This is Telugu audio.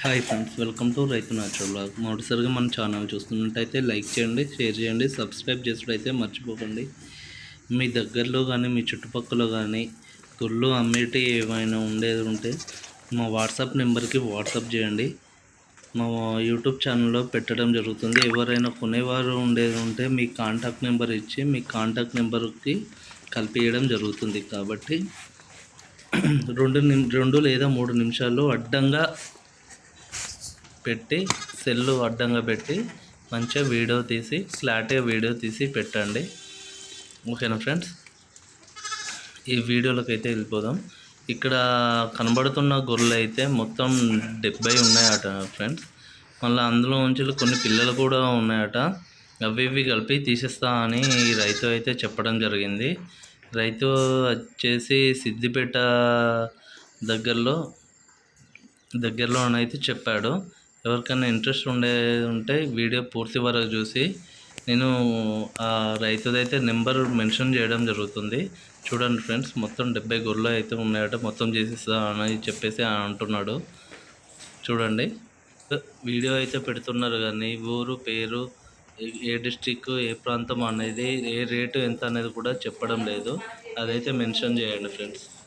హాయ్ ఫ్రెండ్స్ వెల్కమ్ టు రైతు న్యాచురల్ బ్లాగ్. మొదటిసారిగా మన ఛానల్ చూస్తున్నట్టయితే లైక్ చేయండి షేర్ చేయండి సబ్స్క్రైబ్ చేసుడైతే మర్చిపోకండి. మీ దగ్గరలో కానీ మీ చుట్టుపక్కల కానీ గుళ్ళు అమ్మేటి ఏమైనా ఉండేది ఉంటే మా వాట్సాప్ నెంబర్కి వాట్సాప్ చేయండి. మా యూట్యూబ్ ఛానల్లో పెట్టడం జరుగుతుంది. ఎవరైనా కొనేవారు ఉండేది ఉంటే మీ కాంటాక్ట్ నెంబర్ ఇచ్చి మీ కాంటాక్ట్ నెంబర్కి కలిపియడం జరుగుతుంది. కాబట్టి రెండు రెండు లేదా మూడు నిమిషాల్లో అడ్డంగా పెట్టి సెల్లు అడ్డంగా పెట్టి మంచిగా వీడియో తీసి క్లారిటీగా వీడియో తీసి పెట్టండి. ఓకేనా ఫ్రెండ్స్? ఈ వీడియోలోకి అయితే వెళ్ళిపోదాం. ఇక్కడ కనబడుతున్న గొర్రెలు అయితే మొత్తం డెబ్బై ఉన్నాయట ఫ్రెండ్స్. మళ్ళీ అందులో నుంచి కొన్ని పిల్లలు కూడా ఉన్నాయట. అవి ఇవి కలిపి తీసేస్తా అని ఈ రైతు అయితే చెప్పడం జరిగింది. రైతు వచ్చేసి సిద్దిపేట దగ్గరలో దగ్గరలోనైతే చెప్పాడు. ఎవరికైనా ఇంట్రెస్ట్ ఉండే ఉంటే వీడియో పూర్తి వరకు చూసి నేను ఆ రైతుదైతే నెంబర్ మెన్షన్ చేయడం జరుగుతుంది. చూడండి ఫ్రెండ్స్ మొత్తం డెబ్బై గొర్రెలు అయితే ఉన్నాయట మొత్తం చేసిస్తా అని చెప్పేసి అంటున్నాడు. చూడండి. వీడియో అయితే పెడుతున్నారు కానీ ఊరు పేరు ఏ- ఏ డిస్టిక్ ఏ ప్రాంతం అనేది ఏ రేటు ఎంత అనేది కూడా చెప్పడం లేదు. అదైతే మెన్షన్ చేయండి ఫ్రెండ్స్.